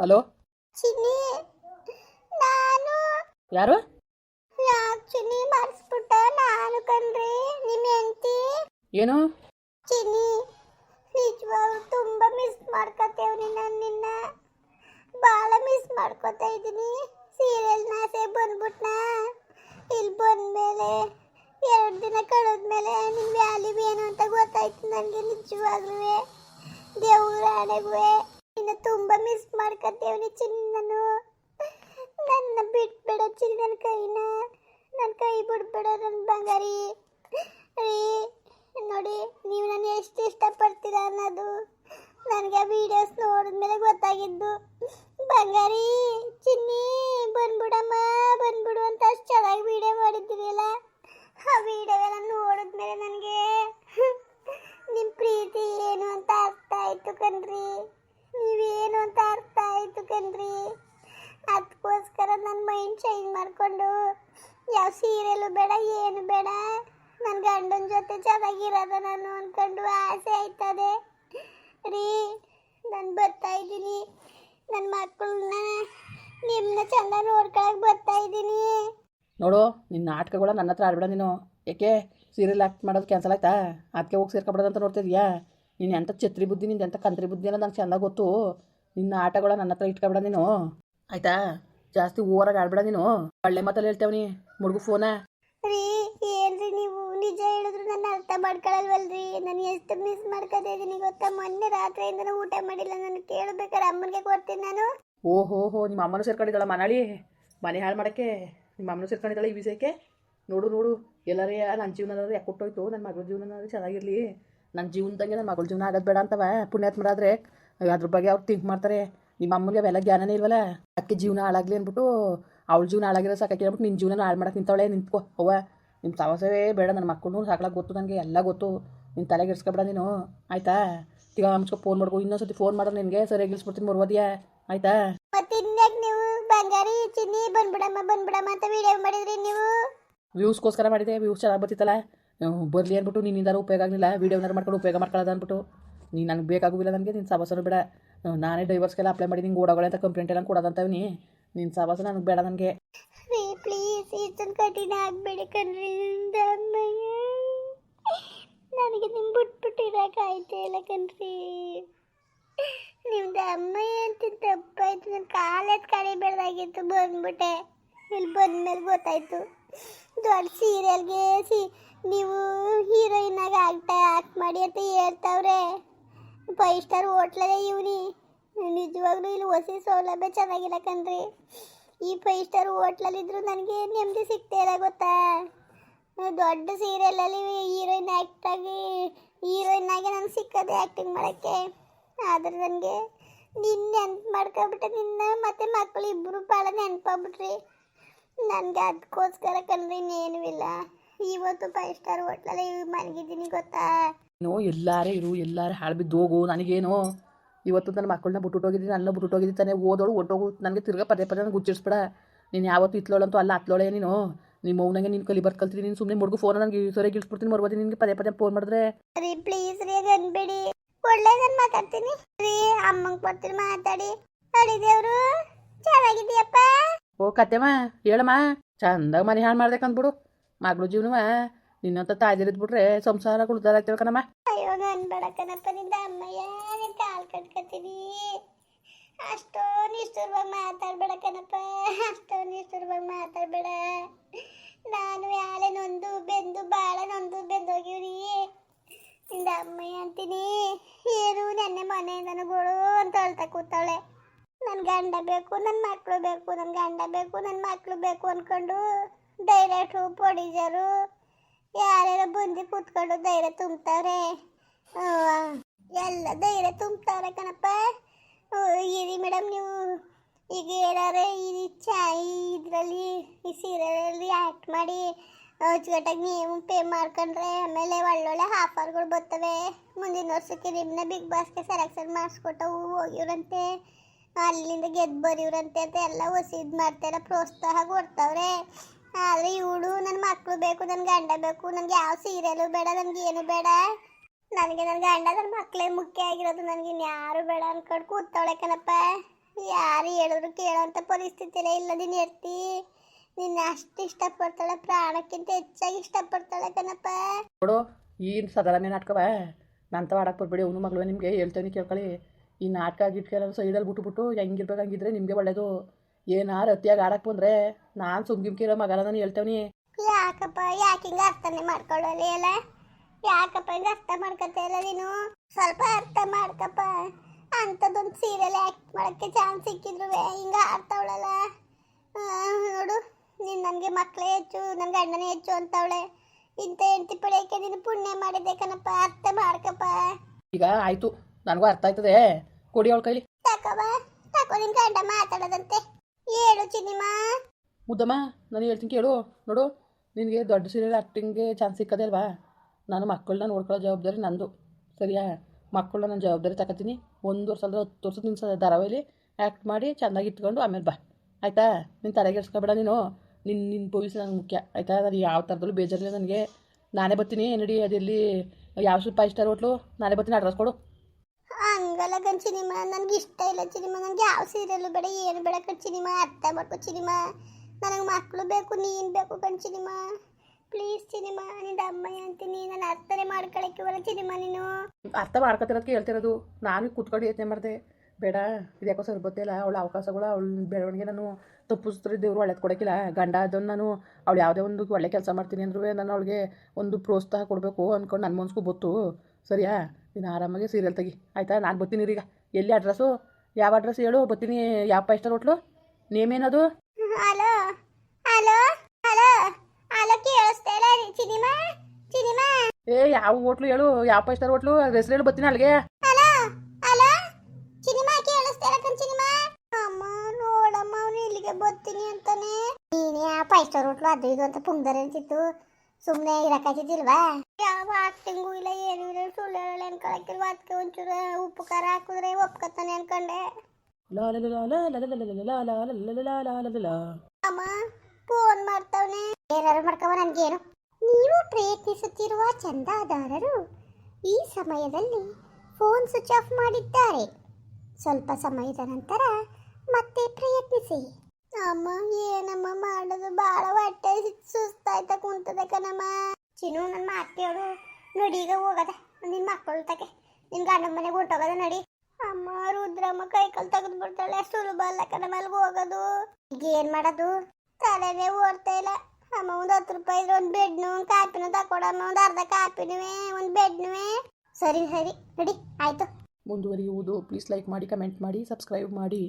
Hello? ಚಿನ್ನಿ ನಾನು ಯಾರು? ಯಾಕೆ ಚಿನ್ನಿ ಮರ್ಸ್ಬಿಟ್ಟ ನಾನು ಕಣ್ರಿ ನಿಮ್ಮ ಹೆಂಡತಿ? ಏನು? ಚಿನ್ನಿ ನಿಜವಾಗ್ಲೂ ತುಂಬ ಮಿಸ್ ಮಾಡ್ಕೊತೇವ್ನಿ ನಾನು ನಿನ್ನ ಭಾಳ ಮಿಸ್ ಮಾಡ್ಕೊತಾ ಇದ್ದೀನಿ. ಸೀರಿಯಲ್ ನಾಸೆ ಬಂದ್ಬಿಟ್ನ. ಇಲ್ಲಿ ಬಂದ್ಮೇಲೆ ಎರಡು ದಿನ ಕಳೆದ್ಮೇಲೆ ನಿಮ್ಮ ವ್ಯಾಲ್ಯೂ ಏನು ಅಂತ ಗೊತ್ತಾಯ್ತು ನನಗೆ ನಿಜವಾಗ್ಲೂ ದೇವ್ರ ಆಣೆಗೂ ನಿನ್ನ ತುಂಬ ಮಿಸ್ ಮಾಡ್ಕೊತೇವ್ನಿ ಚಿನ್ನಿ ನಾನು. ನನ್ನ ಬಿಟ್ಬೇಡ ಚಿನ್ನಿ ನನ್ನ ಕೈನ. ನನ್ನ ಕೈ ಬಿಡ್ಬೇಡ ನನ್ನ ಬಂಗಾರಿ. ರೀ, ನೋಡಿ, ನೀವು ನಾನು ಎಷ್ಟು ಇಷ್ಟಪಡ್ತೀರ ಅನ್ನೋದು. ನನಗೆ ವಿಡಿಯೋಸ್ ನೋಡಿದ್ಮೇಲೆ ಗೊತ್ತಾಗಿದ್ದು. ಬಂಗಾರಿ, ಚಿನ್ನಿ, ಬಂದ್ಬಿಡಮ್ಮ, ಬಂದ್ಬಿಡು ಅಂತ ಅಷ್ಟು ಚೆನ್ನಾಗಿ ವಿಡಿಯೋ ಮಾಡಿದ್ದೀರಲ್ಲ ಆ ವಿಡಿಯೋ ಎಲ್ಲ ನೋಡಿದ್ಮೇಲೆ ನನಗೆ ನಿಮ್ಮ ಪ್ರೀತಿ ಏನು ಅಂತ ಅರ್ಥ ಆಯಿತು ಕಣ್ರಿ ನೀವೇನು ಅಂತ ಅರ್ಥ ಆಯ್ತು ಕಣ್ರಿ ಅದಕ್ಕೋಸ್ಕರ ನನ್ನ ಮೈಂಡ್ ಚೇಂಜ್ ಮಾಡಿಕೊಂಡು ಯಾವ ಸೀರಿಯಲು ಬೇಡ, ಏನು ಬೇಡ ನನ್ನ ಗಂಡನ ಜೊತೆ ಚೆನ್ನಾಗಿರೋದ ನಾನು ಅಂದ್ಕೊಂಡು ಆಸೆ ಆಯ್ತದೆ. ರೀ, ನಾನು ಬರ್ತಾ ಇದ್ದೀನಿ. ನನ್ನ ಮಕ್ಕಳನ್ನ ನಿಮ್ಮನ್ನ ಚೆಂದ ನೋಡ್ಕೊಳಕ್ಕೆ ಬರ್ತಾ ಇದ್ದೀನಿ. ನೋಡು ನಿನ್ನ ನಾಟಕಗಳ ನನ್ನ ಹತ್ರ ಆಡ್ಬೇಡ ನೀನು. ಏಕೆ? ಸೀರಿಯಲ್ ಆ್ಯಕ್ಟ್ ಮಾಡೋದು ಕ್ಯಾನ್ಸಲ್ ಆಯ್ತಾ? ಅದಕ್ಕೆ ಹೋಗಿ ಸೇರ್ಕೊಬಿಡೋದಂತ ನೋಡ್ತಿದ್ಯಾ? ನೀನು ಎಂಥ ಛತ್ರಿ ಬುದ್ಧಿ, ನಿಂದು ಎಂಥ ಕಂತ್ರಿ ಬುದ್ಧಿ ಅನ್ನೋದು ನಂಗೆ ಚೆಂದ ಗೊತ್ತು. ನಿನ್ನ ಆಟಗಳ ನನ್ನ ಹತ್ರ ಇಟ್ಕೊಬೇಡ ನೀನು. ಆಯ್ತಾ? ಜಾಸ್ತಿ ಓರಾಗ ಆಡ್ಬೇಡ ನೀನು. ಒಳ್ಳೆ ಮಾತಲ್ಲಿ ಹೇಳ್ತೇವನಿ ಮುಡುಗು ಫೋನ. ರೀ ಏನ್ರಿ ನೀವು ನಿಜ ಹೇಳಿದ್ರು ನನ್ನ ಅರ್ಥ ಮಾಡ್ಕೊಳಲ್ವಲ್ರಿ? ನಾನು ಎಷ್ಟು ಮಿಸ್ ಮಾಡ್ಕೊತಾ ಇದ್ದೀನಿ ಗೊತ್ತಾ? ಮೊನ್ನೆ ರಾತ್ರಿಯಿಂದ ಊಟ ಮಾಡಿಲ್ಲ ನಾನು ಕೇಳಬೇಕಾದ್ರೆ ಅಮ್ಮನಿಗೆ ಕೊಡ್ತೀನಿ ನಾನು. ಓಹೋ ಹೋ ನಿಮ್ಮ ಅಮ್ಮನೂ ಸೇರ್ಕೊಂಡಿದ್ದಾಳ ಮನಾಳಿ? ಮನೆ ಹಾಳು ಮಾಡಕ್ಕೆ ನಿಮ್ಮ ಅಮ್ಮನೂ ಸೇರ್ಕೊಂಡಿದ್ದಾಳೆ ಈ ವಿಷಯಕ್ಕೆ? ನೋಡು ನೋಡು ಎಲ್ಲರೇ ನನ್ನ ಜೀವನ ಯಾಕೆ ಕೊಟ್ಟೋಯ್ತು ನನ್ನ ಮಗಳ ಜೀವನ ಚೆನ್ನಾಗಿರಲಿ. ನನ್ನ ಜೀವನದಂಗೆ ನನ್ನ ಮಗಳ ಜೀವನ ಆಗೋದು ಬೇಡ ಅಂತವ. ಪುಣ್ಯಾತ್ಮ ಮಾಡಾದ್ರೆ ಅದ್ರ ಬಗ್ಗೆ ಅವ್ರು ಥಿಂಕ್ ಮಾಡ್ತಾರೆ. ನಿಮ್ಮ ಅಮ್ಮನಿಗೆ ಅವೆಲ್ಲ ಜ್ಞಾನನೇ ಇಲ್ವಲ್ಲ? ಅಕ್ಕಿ ಜೀವನ ಹಾಳಾಗ್ಲಿ ಅಂದ್ಬಿಟ್ಟು ಅವ್ಳ ಜೀವನ ಹಾಳಾಗಿರೋ ಸಾಕಾಕಿ ಅಂದ್ಬಿಟ್ಟು ನಿನ್ನ ಜೀವನ ಹಾಳು ಮಾಡಕ್ಕೆ ನಿಂತವಳೆ ನಿಂತ್ಕೋ ಅವ್ವ ನಿಮ್ಮ ಸವಸವೇ ಬೇಡ ನನ್ನ ಮಕ್ಕಳು ಸಾಕಲಾಗ ಗೊತ್ತು ನನಗೆ ಎಲ್ಲ ಗೊತ್ತು. ನಿನ್ನ ತಲೆಗೆ ಇಡ್ಸ್ಕೊಬೇಡ ನೀನು. ಆಯ್ತಾ? ಈಗ ಹಂಚ್ಕೊ ಫೋನ್ ಮಾಡ್ಕೊ ಇನ್ನೊಂದ್ಸತಿ ಫೋನ್ ಮಾಡೋ ನಿನಗೆ ಸರಿಯಾಗಿ ಇಳಿಸ್ಬಿಡ್ತೀನಿ ಮರ್ವದಿಯಾ ಆಯ್ತಾ? ನೀವು? ಬಂಗಾರಿ ಚಿನ್ನಿ ಬಂದ್ಬಿಡಮ್ಮ ಬಂದ್ಬಿಡಮ್ಮ ಅಂತ ವಿಡಿಯೋ ಮಾಡಿದ್ರಿ ನೀವು? ವ್ಯೂಸ್ಗೋಸ್ಕರ ಮಾಡಿದೆ ವ್ಯೂಸ್ ಚೆನ್ನಾಗಿ ಬರ್ತಿತ್ತಲ್ಲ. ಬರಲಿ ಅಂದ್ಬಿಟ್ಟು ನಿನ್ನಿಂದಾರು ಉಪಯೋಗ ಆಗಲಿಲ್ಲ. ವೀಡಿಯೋನಾರು ಮಾಡ್ಕೊಂಡು ಉಪಯೋಗ ಮಾಡ್ಕೊಳ್ಳೋದು ಅಂದ್ಬಿಟ್ಟು. ನೀನು ನನಗೆ ಬೇಕಾಗುವಿಲ್ಲ ನನಗೆ ನಿನ್ನ ಸಾಬಾಸನ ಬೇಡ. ನಾನೇ ಡೈವರ್ಸ್ಗೆಲ್ಲ ಅಪ್ಲೈ ಮಾಡಿ ನಿಂಗೆ ಓಡೋಗಳೇ ಅಂತ ಕಂಪ್ಲೇಂಟ್ ಎಲ್ಲ ಕೊಡೋದಂತವ್ನಿ ನಿನ್ನ ಸಾಬಾಸ ನನಗೆ ಬೇಡ ನನಗೆ. ಪ್ಲೀಸ್ ಇಷ್ಟೊಂದು ಕಠಿಣ ಆಗಬೇಡಿ ಕಣ್ರಿ ನನಗೆ ನಿಮ್ಮ ಬಿಟ್ಬಿಟ್ಟಿರೋಕ್ಕಾಯ್ತೇ ಇಲ್ಲ ಕಣ್ರಿ. ನಿಮ್ದು ಅಮ್ಮಯ್ಯ ಅಂತ ತಪ್ಪಾಯ್ತು ನನ್ನ ಕಾಲದ ಕಡಿಬೇಡ್ದಾಗಿತ್ತು ಬಂದ್ಬಿಟ್ಟೆ. ಇಲ್ಲಿ ಬಂದ್ಮೇಲೆ ಗೊತ್ತಾಯ್ತು. ದೊಡ್ಡ ಸೀರಿಯಲ್ಗೆ ಸಿ, ನೀವು ಹೀರೋಯಿನಾಗ ಆಗಿ ಆಗ್ತಾ ಆಕ್ಟ್ ಮಾಡಿ ಅಂತ ಹೇಳ್ತಾವ್ರೆ. ಫೈವ್ ಸ್ಟಾರ್ ಹೋಟ್ಲಲ್ಲೇ ಇವನಿ ನಿಜವಾಗ್ಲೂ ಇಲ್ಲಿ ಹೊಸ ಸೌಲಭ್ಯ ಚೆನ್ನಾಗಿಲ್ಲ ಕಣ್ರಿ. ಈ ಫೈವ್ ಸ್ಟಾರ್ ಹೋಟ್ಲಲ್ಲಿದ್ದರೂ ನನಗೆ ನೆಮ್ಮದಿ ಸಿಗ್ತಾ ಇಲ್ಲ ಗೊತ್ತಾ. ದೊಡ್ಡ ಸೀರಿಯಲಲ್ಲಿ ಹೀರೋಯಿನ್ ಆ್ಯಕ್ಟಾಗಿ ಹೀರೋಯಿನ್ ಆಗಿ ನನಗೆ ಸಿಕ್ಕದೆ ಆ್ಯಕ್ಟಿಂಗ್ ಮಾಡೋಕ್ಕೆ. ಆದ್ರೆ ನನಗೆ ನಿನ್ನ ನೆನ್ಪು ಮಾಡ್ಕೊಬಿಟ್ಟೆ ನಿನ್ನ ಮತ್ತು ಮಕ್ಕಳು ಇಬ್ಬರು ಭಾಳ ನೆನಪಾಗ್ಬಿಟ್ರಿ. ನನಗೆ ಅದಕ್ಕೋಸ್ಕರ ಕಣ್ರಿ, ಇನ್ನೇನೂ ಇಲ್ಲ. ಇವತ್ತು ಫೈವ್ ಸ್ಟಾರ್ ಹೋಟ್ಲಲ್ಲಿ ಮಲಗಿದ್ದೀನಿ ಗೊತ್ತಾ. ನೀನು ಎಲ್ಲಾರೇ ಇರು ಎಲ್ಲಾರೇ ಹಾಳು ಬಿದ್ದು ಹೋಗು ನನಗೇನು ಇವತ್ತು ನನ್ನ ಮಕ್ಕಳನ್ನ ಬಿಟ್ಟುಟ್ಟೋಗಿದ್ದೀನಿ ನನ್ನ ಬಿಟ್ಟುಟ್ಟೋಗಿದ್ದೀನಿ ತಾನೇ ಓದೋಳು ಒಟ್ಟೋಗು ನನಗೆ ತಿರ್ಗಾ ಪದೇ ಪದೇ ನನಗೆ ಗುಚ್ಚಿಡ್ಸ್ಬೇಡ ನೀನು ಯಾವತ್ತು ಇತ್ಲೋಳಂತೂ ಅಲ್ಲ ಹತ್ಲೋಳೆ ನೀನು. ನಿಮ್ಮ ಮೌನಂಗೆ ನೀನು ಕಲಿ ಬರ್ಕಲ್ತೀನಿ ನೀನು ಸುಮ್ಮನೆ ಮುಡುಗು ಫೋನ್ ನನಗೆ ಸರಿ ಗಿಳಿಸ್ಬಿಡ್ತೀನಿ ಮರ್ಬೋದು ನಿನಗೆ ಪದೇ ಪದೇ ಫೋನ್ ಮಾಡಿದ್ರೆ. ರೀ ಪ್ಲೀಸ್ ರೀ ಅನ್ಬೇಡಿ. ಒಳ್ಳೇದನ್ನ ಮಾತಾಡ್ತೀನಿ. ರೀ ಅಮ್ಮಂಗೆ ಕೊಡ್ತೀನಿ ಮಾತಾಡಿ. ಅಡಿದೇವ್ರು ಚೆನ್ನಾಗಿದ್ದೀಯಪ್ಪ? ಓ ಕತೆಮ್ಮ ಹೇಳಮ್ಮ ಚಂದಾಗ ಮನೆ ಹಾಳು ಮಾಡ್ಬೇಕಂದ್ಬಿಡು ಮಗಳು ಜೀವನವ. ನಿನ್ನಂತ ತಾಯ್ದಿರಿದ್ಬಿಟ್ರೆ ಸಂಸಾರ ಉಳ್ದಾರ ಕಣಮ್ಮ. ಅಯ್ಯೋ, ನಾನು ಬೇಡ ಕಣಪ್ಪ, ನಿಂದ ಅಮ್ಮಯ್ಯ, ನಿನ್ ಕಾಲ್ ಕಟ್ಕತೀನಿ. ಅಷ್ಟೋ ಇಷ್ಟುರ್ವಾಗಿ ಮಾತಾಡ್ಬೇಡ ಕಣಪ್ಪ ಅಷ್ಟೋ ಇಷ್ಟುರ್ವಾಗಿ ಮಾತಾಡ್ಬೇಡ. ನಾನು ಯಾಳೆ ನೊಂದು ಬೆಂದು ಭಾಳ ನೊಂದು ಬೆಂದೋಗಿವ್ರಿ ನಿಂದ ಅಮ್ಮಯ್ಯ ಅಂತೀನಿ. ಏನು ನೆನ್ನೆ ಮನೆಯಿಂದ ಗೋಳು ಅಂತ ಹೇಳ್ತಾ ಕೂತಾಳೆ ನನ್ನ ಗಂಡ ಬೇಕು ನನ್ನ ಮಕ್ಕಳು ಬೇಕು ನನ್ನ ಗಂಡ ಬೇಕು ನನ್ನ ಮಕ್ಕಳು ಬೇಕು ಅಂದ್ಕೊಂಡು ಡೈರೆಕ್ಟ್ರು ಪ್ರೊಡ್ಯೂಸರು ಯಾರ್ಯಾರ ಬಂದು ಕೂತ್ಕೊಂಡು ಧೈರ್ಯ ತುಂಬ್ತಾರೆ ಎಲ್ಲ ಧೈರ್ಯ ತುಂಬ್ತಾರೆ ಕಣಪ್ಪ. ಇರಿ ಮೇಡಮ್ ನೀವು. ಈಗ ಏನಾರೆ ಈ ಚಾಯಿ ಇದರಲ್ಲಿ, ಈ ಸೀರಿಯಲಲ್ಲಿ ಆ್ಯಕ್ಟ್ ಮಾಡಿ. ಅಚ್ಚುಕಟ್ಟಾಗಿ ನೀವು ಪೇ ಮಾಡ್ಕೊಂಡ್ರೆ ಆಮೇಲೆ ಒಳ್ಳೊಳ್ಳೆ ಆಫರ್ಗಳು ಬರ್ತವೆ. ಮುಂದಿನ ವರ್ಷಕ್ಕೆ ನಿಮ್ಮನ್ನ ಬಿಗ್ ಬಾಸ್ಗೆ ಸೆಲೆಕ್ಷನ್ ಮಾಡಿಸ್ಕೊಟ್ಟವು ಹೋಗಿವ್ರಂತೆ. ಅಲ್ಲಿಂದ ಗೆದ್ದು ಬರೀವ್ರಂತೆ ಅಂತ ಎಲ್ಲ ಹೊಸ ಇದು ಮಾಡ್ತಾರೆ ಪ್ರೋತ್ಸಾಹ ಕೊಡ್ತಾವ್ರೆ. ಆದರೆ ಇವಳು ನನ್ನ ಮಕ್ಕಳು ಬೇಕು ನನ್ನ ಗಂಡ ಬೇಕು, ನನಗೆ ಯಾವ ಸೀರಿಯಲು ಬೇಡ, ನನಗೆ ಏನು ಬೇಡ. ನನಗೆ ನನ್ನ ಗಂಡ ನನ್ನ ಮಕ್ಕಳೇ ಮುಖ್ಯ ಆಗಿರೋದು ನನಗೆ ಇನ್ಯಾರು ಬೇಡ ಅನ್ಕೊಂಡು ಕೂತವಳೆ ಕಣಪ್ಪ. ಯಾರು ಹೇಳಿದ್ರು ಕೇಳೋಂಥ ಪರಿಸ್ಥಿತಿಯಲ್ಲೇ ಇಲ್ಲ ನೀನು ಎರ್ತಿ. ನಿನ್ನ ಅಷ್ಟು ಇಷ್ಟಪಡ್ತಾಳೆ, ಪ್ರಾಣಕ್ಕಿಂತ ಹೆಚ್ಚಾಗಿ ಇಷ್ಟಪಡ್ತಾಳೆ ಕಣಪ್ಪ. ನೋಡು ಈ ಸದಾರನೇ ನಾಟಕವ. ನಂತ ಆಡಕ್ಕೆ ಬರ್ಬೇಡಿ, ಅವನು ಮಗಳು ನಿಮಗೆ ಹೇಳ್ತೇನೆ ಕೇಳ್ಕೊಳ್ಳಿ ಈ ನಾಟಕ ಗಿಟ್ಕೆಲ್ಲ ಸೈಡಲ್ಲಿ ಬಿಟ್ಬಿಟ್ಟು ಹೆಂಗಿರ್ಬೇಕು ಹಂಗಿದ್ರೆ ನಿಮಗೆ ಒಳ್ಳೇದು. ಏನಾರು ಅತಿಯಾಗಿ ಆಡಕ್ಕೆ ಬಂದ್ರೆ ನಾನು ಸುಮ್ಗಿಮ್ಕಿರೋ ಮಗನ ನಾನು ಹೇಳ್ತೇವನಿ. ಯಾಕಪ್ಪ ಯಾಕೆ ಹಿಂಗೆ ಅರ್ಥನೆ ಮಾಡ್ಕೊಳ್ಳಲಿ ಅಲ್ಲ ಯಾಕಪ್ಪ ಹಿಂಗ ಅರ್ಥ ಮಾಡ್ಕೊತಾ ಇಲ್ಲ ನೀನು? ಸ್ವಲ್ಪ ಅರ್ಥ ಮಾಡ್ಕಪ್ಪ. ಅಂಥದ್ದೊಂದು ಸೀರಿಯಲ್ ಆ್ಯಕ್ಟ್ ಮಾಡಕ್ಕೆ ಚಾನ್ಸ್ ಸಿಕ್ಕಿದ್ರು ಹಿಂಗೆ ಆಡ್ತಾವಳಲ್ಲ ಆ, ನೋಡು ನೀನು ನನಗೆ ಮಕ್ಕಳೇ ಹೆಚ್ಚು ನನ್ನ ಗಂಡನೇ ಹೆಚ್ಚು ಅಂತವಳೆ. ಇಂಥ ಹೆಂಡತಿ ಪಡೆಯೋಕ್ಕೆ ನೀನು ಪುಣ್ಯ ಮಾಡಿದೆ ಕಣಪ್ಪ ಅರ್ಥ ಮಾಡ್ಕಪ್ಪ. ಈಗ ಆಯಿತು ನನಗೂ ಅರ್ಥ ಆಯ್ತದೆ. ಕೊಡಿ ಅವಳ ಕೈಲಿ. ತಕೋಬ ತಕೋ ನಿನ್ ಗಂಡ ಮಾತಾಡೋದಂತೆ? ಹೇಳು ಸಿನಿಮಾ ಮುದ್ದಮ್ಮ, ನಾನು ಹೇಳ್ತೀನಿ ಕೇಳು. ನೋಡು, ನಿನಗೆ ದೊಡ್ಡ ಸೀರಿಯಲ್ ಆ್ಯಕ್ಟಿಂಗ್ಗೆ ಚಾನ್ಸ್ ಸಿಕ್ಕದೆ ಅಲ್ವಾ? ನಾನು ಮಕ್ಕಳನ್ನ ನೋಡ್ಕೊಳ್ಳೋ ಜವಾಬ್ದಾರಿ ನಂದು. ಸರಿಯಾ? ಮಕ್ಕಳನ್ನ ನಾನು ಜವಾಬ್ದಾರಿ ತಗೋತೀನಿ. ಒಂದು ವರ್ಷ ಅಂದ್ರೆ ಹತ್ತು ವರ್ಷ ನಿನ್ನ ಧಾರಾವಾಹಿಲಿ ಆ್ಯಕ್ಟ್ ಮಾಡಿ ಚೆನ್ನಾಗಿ ಇಟ್ಕೊಂಡು ಆಮೇಲೆ ಬಾ. ಆಯಿತಾ? ನಿನ್ನ ತಲೆಗೆಡ್ಸ್ಕೊಬೇಡ ನೀನು. ನಿನ್ನ ನಿನ್ನ ಭವಿಷ್ಯ ನನಗೆ ಮುಖ್ಯ. ಆಯಿತಾ? ನಾನು ಯಾವ ಥರದಲ್ಲೂ ಬೇಜಾರಿಲ್ಲ ನನಗೆ. ನಾನೇ ಬರ್ತೀನಿ. ನಡಿ, ಅದೆಲ್ಲಿ ಯಾವ ಫೈವ್ ಸ್ಟಾರ್ ಹೋಟ್ಲು? ನಾನೇ ಬರ್ತೀನಿ. ಅಡ್ರೆಸ್ ಕೊಡು. ಹಂಗಲ್ಲ ಕಣ್ ಸಿನಿಮಾ, ನನ್ಗೆ ಇಷ್ಟ ಇಲ್ಲ ಸಿನಿಮಾ, ನನಗೆ ಯಾವ ಸೀರಿಯಲ್ ಬೇಡ, ಏನು ಬೇಡ ಕಣ್ ಸಿನಿಮಾ, ಅರ್ಥ ಮಾಡ್ಕೊ ಸಿನಿಮಾ. ನನಗೆ ಮಕ್ಕಳು ಬೇಕು, ನೀನು ಬೇಕು ಕಣ್ ಸಿನಿಮಾ. ಪ್ಲೀಸ್ ಸಿನಿಮಾ, ನಿಂದ ಅಮ್ಮಯ್ಯ ಅಂತೀನಿ, ನಾನು ಅರ್ಥನೇ ಮಾಡ್ಕೊಳಕ್ಕೆ ಬರೋ ಸಿನಿಮಾ ನೀನು. ಅರ್ಥ ಮಾಡ್ಕೊತಿರೋದಕ್ಕೆ ಹೇಳ್ತಿರೋದು ನಾನು ಕೂತ್ಕೊಂಡು ಯೋಚನೆ ಮಾಡಿದೆ. ಬೇಡ, ಇದ್ಯಾಕೋ ಸರ್ ಗೊತ್ತಿಲ್ಲ ಅವಳ ಅವಕಾಶಗಳು, ಅವಳ ಬೆಳವಣಿಗೆ ನಾನು ತಪ್ಪಿಸ್ತಾರೆ ದೇವರು ಒಳ್ಳೇದು ಕೊಡೋಕ್ಕಿಲ್ಲ. ಗಂಡ ಅದನ್ನು ನಾನು, ಅವಳು ಯಾವುದೇ ಒಂದು ಒಳ್ಳೆ ಕೆಲಸ ಮಾಡ್ತೀನಿ ಅಂದ್ರೂ ನಾನು ಅವಳಿಗೆ ಒಂದು ಪ್ರೋತ್ಸಾಹ ಕೊಡಬೇಕು ಅಂದ್ಕೊಂಡು ನನ್ನ ಮನ್ಸ್ಗೂ ಗೊತ್ತು. ಸರಿಯಾ? ನೀನು ಆರಾಮಾಗಿ ಸೀರಿಯಲ್ ತೆಗಿ. ಆಯಿತಾ? ನಾನು ಬರ್ತೀನಿ ಈಗ. ಎಲ್ಲಿ ಅಡ್ರೆಸ್ಸು ಯಾವ ಅಡ್ರೆಸ್ ಹೇಳು? ಬರ್ತೀನಿ. ಯಾವ ಫೈವ್ ಸ್ಟಾರ್ ಹೋಟ್ಲು ನೇಮ್ ಏನದು? ಹಲೋ? ಹಲೋ? ಹಲೋ? ಹಲೋ ಕೇಳಿಸ್ತಾ ಇಲ್ಲ ಚಿನಿಮಾ? ಸಿನಿಮಾ ಏ ಯಾವ ಹೋಟ್ಲು ಹೇಳು? ಯಾವ ಫೈವ್ ಸ್ಟಾರ್ ಹೋಟ್ಲು ಹೆಸರು ಹೇಳು ಬರ್ತೀನಿ ಅಲ್ಲಿಗೆ. ಹಲೋ? ಹಲೋ? ಚಿನಿಮಾ ಕೇಳಿಸ್ತಾ ಇಲ್ಲ ಕಣ್ ಸಿನಿಮಾ ಅಮ್ಮ ನೋಡಮ್ಮ ಅವನು ಇಲ್ಲಿಗೆ ಬರ್ತೀನಿ ಅಂತಾನೆ. ನೀನೇ ಆ ಫೈವ್ ಸ್ಟಾರ್ ಹೋಟ್ಲು ಅದು ಇದು ಅಂತ ಪುಂಗ್ದರೆ ಸುಮ್ಮನೆ ಇರಕ್ಕಾಗಿದ್ದಿಲ್ವಾ ಯಾವ ಆಕ್ಟಿಂಗು ಇಲ್ಲ ಏನೂ ಇಲ್ಲ ಸುಳ್ಳು ಹೇಳಲ್ಲ ಅನ್ಕೊಳಕ್ಕಿಲ್ವ ಅದಕ್ಕೆ ಒಂಚೂರು ಉಪ್ಪು ಖಾರ ಹಾಕಿದ್ರೆ ಒಪ್ಕೊತಾನೆ ಅನ್ಕೊಂಡೆ ಅಮ್ಮ ಫೋನ್ ಮಾಡ್ತಾವನೆ ಏನಾರು ಮಾಡ್ಕವ ನನ್ಗೇನು ನೀವು ಪ್ರಯತ್ನಿಸುತ್ತಿರುವ ಚಂದಾದಾರರು ಈ ಸಮಯದಲ್ಲಿ ಫೋನ್ ಸ್ವಿಚ್ ಆಫ್ ಮಾಡಿದ್ದಾರೆ ಸ್ವಲ್ಪ ಸಮಯದ ನಂತರ ಮತ್ತೆ ಪ್ರಯತ್ನಿಸಿ ಅಮ್ಮ ಏನಮ್ಮ ಮಾಡೋದು ಬಾಳ ಹೊಟ್ಟೆ ಸುಸ್ತಾಯ್ತ ಕುಂತದೆ ಕಣಮ್ಮ. ಚಿನ್ನು ನನ್ನ ಮಾತೇಳು ನೋಡಿ ಈಗ ಹೋಗದ. ನಿನ್ನ ಮಕ್ಕಳು ತಗೆ. ನಿನ್ ಗಂಡ ಮನೆಗೆ ಹೊಂಟೋಗದ ನಡಿ. ಅಮ್ಮ ರುದ್ರಮ್ಮ ಕೈ ಕಾಲು ತೆಗೆದು ಬಿಡ್ತಾಳೆ. ಸುಲಭ ಅಲ್ಲ ಕಣಮ್ಮ ಅಲ್ಲಿಗೆ ಹೋಗೋದು. ಈಗ ಏನ್ ಮಾಡೋದು? ತಲೆನೇ ಓಡ್ತಾ ಇಲ್ಲ. ಅಮ್ಮ ಒಂದು ಹತ್ತು ರೂಪಾಯಿ ಒಂದು ಬೆಡ್ನು, ಒಂದು ಕಾಪಿನೂ ತಕೊಡಮ್ಮ ಒಂದು ಅರ್ಧ ಕಾಪಿನುವೆ ಒಂದು ಬೆಡ್ನುವೆ ಸರಿ ಸರಿ. ನಡಿ, ಆಯ್ತು. ಮುಂದುವರಿಯುವುದು. ಪ್ಲೀಸ್ ಲೈಕ್ ಮಾಡಿ ಕಮೆಂಟ್ ಮಾಡಿ ಸಬ್ಸ್ಕ್ರೈಬ್ ಮಾಡಿ.